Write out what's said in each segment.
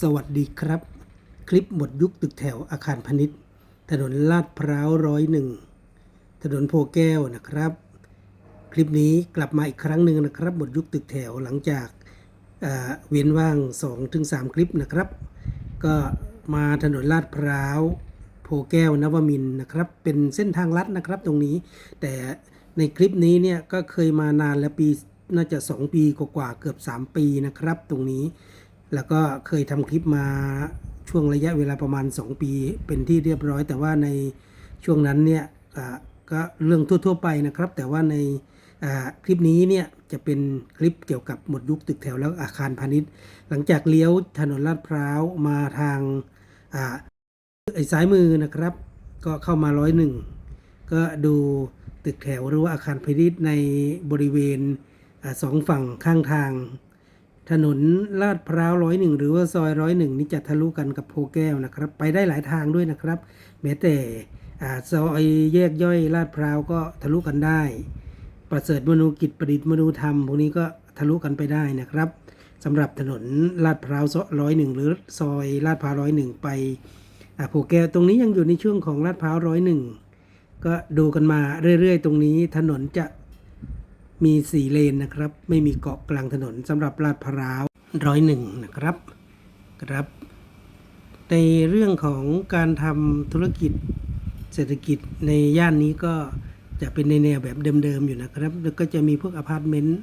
สวัสดีครับ คลิปหมดยุคตึกแถวอาคารพาณิชย์ ถนนลาดพร้าวร้อยหนึ่งถนนโพแก้วนะครับ คลิปนี้กลับมาอีกครั้งหนึ่งนะครับ หมดยุคตึกแถวหลังจากเว้นว่าง 2-3 คลิปนะครับ ก็มาถนนลาดพร้าวโพแก้วนวมินนะครับ เป็นเส้นทางลัดนะครับตรงนี้ แต่ในคลิปนี้เนี่ยก็เคยมานานแล้วปีน่าจะ 2 ปีกว่าเกือบ 3 ปีนะครับ ตรงนี้ แล้วก็เคยทำคลิปมาช่วงระยะเวลาประมาณ 2 ปี เป็นที่เรียบร้อย แต่ว่าในช่วงนั้นเนี่ยอ่าก็เรื่องทั่ว ๆ ไปนะครับ แต่ว่าในคลิปนี้เนี่ยจะเป็นคลิปเกี่ยวกับหมดยุคตึกแถวแล้วอาคารพาณิชย์ หลังจากเลี้ยวถนนลาดพร้าวมาทางอ่าไอ้ซ้ายมือนะครับ ก็เข้ามาร้อยหนึ่งก็ดูตึกแถวหรือว่าอาคารพาณิชย์ในบริเวณอสองฝั่งข้างทาง ถนนลาดพร้าวร้อยหนึ่งหรือว่าซอยร้อยหนึ่งนี่จะทะลุกันกับโพแก้วนะครับ ไปได้หลายทางด้วยนะครับ แม้แต่อ่าซอยแยกย่อยลาดพร้าวก็ทะลุกันได้ ประเสริฐมนูกิจประดิษฐ์มนูธรรมพวกนี้ก็ทะลุกันไปได้นะครับสำหรับถนนลาดพร้าวร้อยหนึ่งหรือซอยลาดพร้าวร้อยหนึ่งไปอ่าโพแก้วตรงนี้ยังอยู่ในช่วงของลาดพร้าวร้อยหนึ่งก็ดูกันมาเรื่อยๆ ตรงนี้ถนนจะ มีสี่เลนนะครับ ไม่มีเกาะกลางถนนสำหรับลาดพร้าวร้อยหนึ่งนะครับครับ ในเรื่องของการทำธุรกิจเศรษฐกิจในย่านนี้ก็จะเป็นในแนวแบบเดิมๆอยู่นะครับ แล้วก็จะมีพวกอพาร์ตเมนต์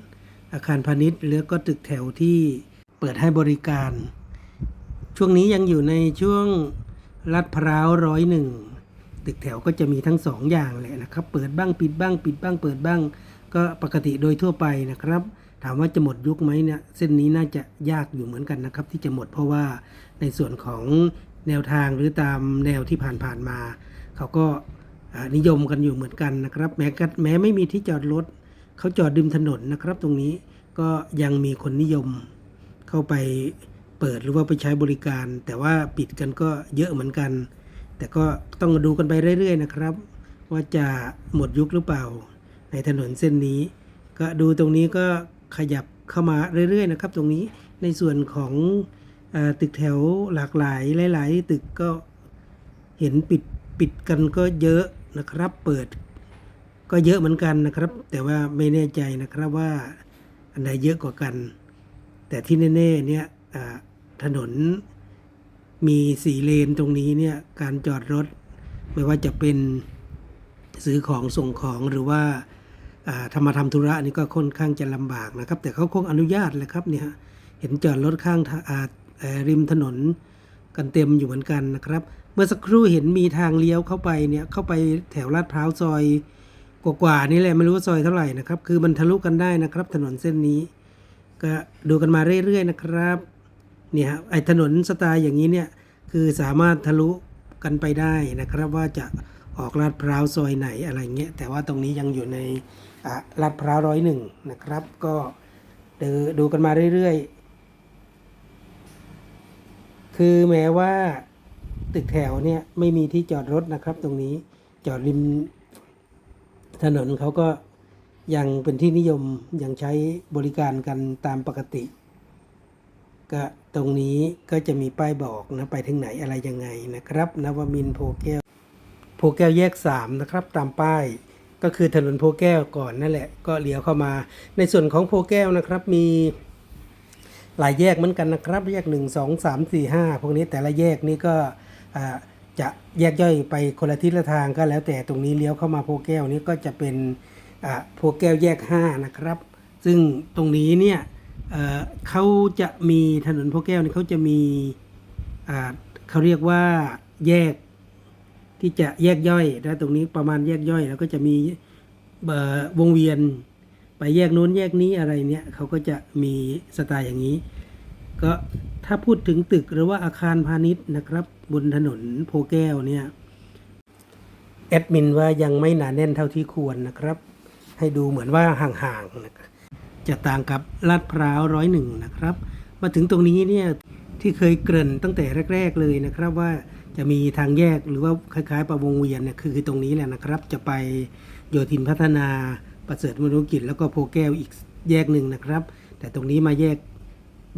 อาคารพาณิชย์แล้วก็ตึกแถวที่เปิดให้บริการ ช่วงนี้ยังอยู่ในช่วงลาดพร้าวร้อยหนึ่งตึกแถวก็จะมีทั้งสองอย่างแหละนะครับ เปิดบ้างปิดบ้างปิดบ้างเปิดบ้าง ก็ปกติโดยทั่วไปนะครับ ถามว่าจะหมดยุคไหมเนี่ยเส้นนี้น่าจะยากอยู่เหมือนกันนะครับ ที่จะหมดเพราะว่าในส่วนของแนวทางหรือตามแนวที่ผ่านๆมา เขาก็นิยมกันอยู่เหมือนกันนะครับ แม้แม้ไม่มีที่จอดรถเขาจอดริมถนนนะครับ ตรงนี้ก็ยังมีคนนิยมเข้าไปเปิดหรือว่าไปใช้บริการ แต่ว่าปิดกันก็เยอะเหมือนกัน แต่ก็ต้องดูกันไปเรื่อย ๆ นะครับ ว่าจะหมดยุคหรือเปล่า ในถนนเส้นนี้ ก็ดูตรงนี้ก็ขยับเข้ามาเรื่อยๆนะครับ ตรงนี้ในส่วนของอตึกแถวหลากหลายหลาย ๆ ตึกก็เห็นปิดปิดกันก็เยอะนะครับเปิดก็เยอะเหมือนกันนะครับ แต่ว่าไม่แน่ใจนะครับว่าอันไหนเยอะกว่ากัน แต่ที่แน่ๆเนี่ยถนนมีสีเลนตรงนี้เนี่ยการจอดรถ ไม่ว่าจะเป็นซื้อของส่งของหรือว่า ทำมาทำธุระนี่ก็ค่อนข้างจะลำบากนะครับ แต่เขาคงอนุญาตแหละครับเนี่ยเห็นจอดรถข้างริมถนนกันเต็มอยู่เหมือนกันนะครับ เมื่อสักครู่เห็นมีทางเลี้ยวเข้าไปเนี่ยเข้าไปแถวลาดพร้าวซอยกว่าๆนี่แหละไม่รู้ว่าซอยเท่าไหร่นะครับคือมันทะลุกันได้นะครับ ถนนเส้นนี้ ก็ดูกันมาเรื่อยๆนะครับเนี่ยฮะไอถนนสไตล์อย่างนี้เนี่ยคือสามารถทะลุกันไปได้นะครับว่าจะ ออกลาดพร้าวซอยไหนอะไรเงี้ยแต่ว่าตรงนี้ยังอยู่ในลาดพร้าวร้อยหนึ่งนะครับ ก็ดูดูกันมาเรื่อยๆ คือแม้ว่าตึกแถวเนี่ยไม่มีที่จอดรถนะครับ ตรงนี้จอดริมถนนเขาก็ยังเป็นที่นิยมยังใช้บริการกันตามปกติ ก็ตรงนี้ก็จะมีป้ายบอกนะไปถึงไหนอะไรยังไงนะครับนวมินโพแก้ว โพแก้วแยก 3 นะครับ ตามป้ายก็คือถนนโพแก้วก่อนนั่นแหละก็เลี้ยวเข้ามา ในส่วนของโพแก้วนะครับมีหลายแยกเหมือนกันนะครับแยก 1 2 3 4 5 พวกนี้แต่ละแยกนี้ก็จะแยกย่อยไปคนละทิศละทางก็แล้วแต่ตรงนี้เลี้ยวเข้ามาโพแก้วนี้ก็จะเป็นโพแก้วแยก 5 นะครับ ซึ่งตรงนี้เนี่ยเเขาจะมีถนนโพแก้วนี่เขาจะมีเขาเรียกว่าแยก ที่จะแยกย่อยนะตรงนี้ประมาณแยกย่อย แล้วก็จะมีวงเวียนไปแยกนู้นแยกนี้อะไรเนี่ยเขาก็จะมีสไตล์อย่างนี้ ก็ถ้าพูดถึงตึกหรือว่าอาคารพาณิชย์นะครับ บนถนนโพแก้วเนี่ยแอดมินว่ายังไม่หนาแน่นเท่าที่ควรนะครับ ให้ดูเหมือนว่าห่างๆนะจะต่างกับลาดพร้าวร้อยหนึ่งนะครับ มาถึงตรงนี้เนี่ยที่เคยเกริ่นตั้งแต่แรก ๆเลยนะครับว่า จะมีทางแยกหรือว่าคล้ายๆ ประวงเวียนเนี่ยคือคือตรงนี้แหละนะครับ จะไปโยธินพัฒนาประเสริฐมนุกิจแล้วก็โพแก้วอีกแยกหนึ่งนะครับ แต่ตรงนี้มาแยก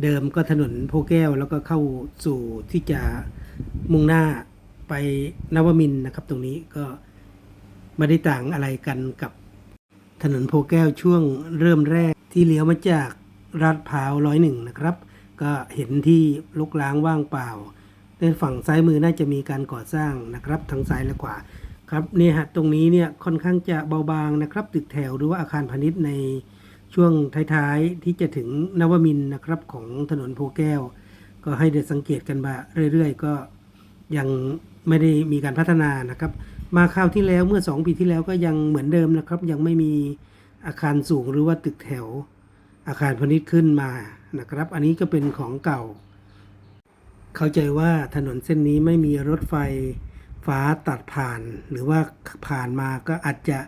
เดิมก็ถนนโพแก้วแล้วก็เข้าสู่ที่จะมุ่งหน้าไปนวมินนะครับ ตรงนี้ก็ไม่ได้ต่างอะไรกันกับถนนโพแก้วช่วงเริ่มแรกที่เลี้ยวมาจากลาดพร้าวร้อยหนึ่งนะครับ ก็เห็นที่ลุกล้างว่างเปล่า ในฝั่งซ้ายมือน่าจะมีการก่อสร้างนะครับทั้งซ้ายและขวาครับเนี่ยฮะตรงนี้เนี่ยค่อนข้างจะเบาบางนะครับ ตึกแถวหรือว่าอาคารพาณิชย์ในช่วงท้ายๆ ที่จะถึงนวมินทร์นะครับของถนนโพแก้ว ก็ให้เด็ดสังเกตกันมาเรื่อยๆ ก็ยังไม่ได้มีการพัฒนานะครับ มาคราวที่แล้วเมื่อ 2 ปีที่แล้วก็ยังเหมือนเดิมนะครับ ยังไม่มีอาคารสูงหรือว่าตึกแถวอาคารพาณิชย์ขึ้นมานะครับ อันนี้ก็เป็นของเก่า เข้าใจว่าถนนเส้นนี้ไม่มีรถไฟฟ้าตัดผ่าน หรือว่าผ่านมาก็อาจจะ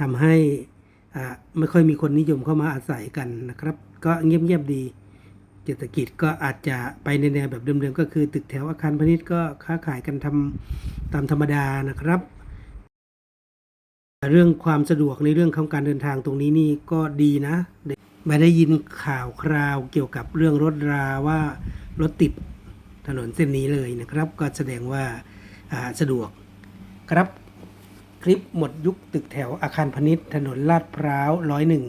ทำให้ไม่ค่อยมีคนนิยมเข้ามาอาศัยกันนะครับ ก็เงียบๆดีเศรษฐกิจก็อาจจะไปในแนวแบบเดิมๆก็คือตึกแถวอาคารพาณิชย์ก็ค้าขายกันทำตามธรรมดานะครับ เรื่องความสะดวกในเรื่องของการเดินทางตรงนี้นี่ก็ดีนะไม่ได้ยินข่าวคราวเกี่ยวกับเรื่องรถราว่ารถติด ถนนเส้นนี้เลยนะครับ ก็แสดงว่าสะดวกครับ คลิปหมดยุคตึกแถวอาคารพาณิชย์ถนนลาดพร้าวร้อยหนึ่ง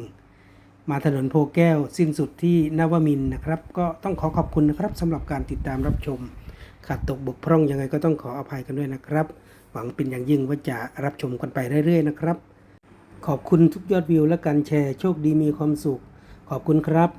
มาถนนโพแก้วสิ้นสุดที่นวมินนะครับ ก็ต้องขอขอบคุณนะครับสำหรับการติดตามรับชม ขาดตกบกพร่องยังไงก็ต้องขออภัยกันด้วยนะครับ หวังเป็นอย่างยิ่งว่าจะรับชมกันไปเรื่อยๆนะครับ ขอบคุณทุกยอดวิวและการแชร์โชคดีมีความสุข ขอบคุณครับ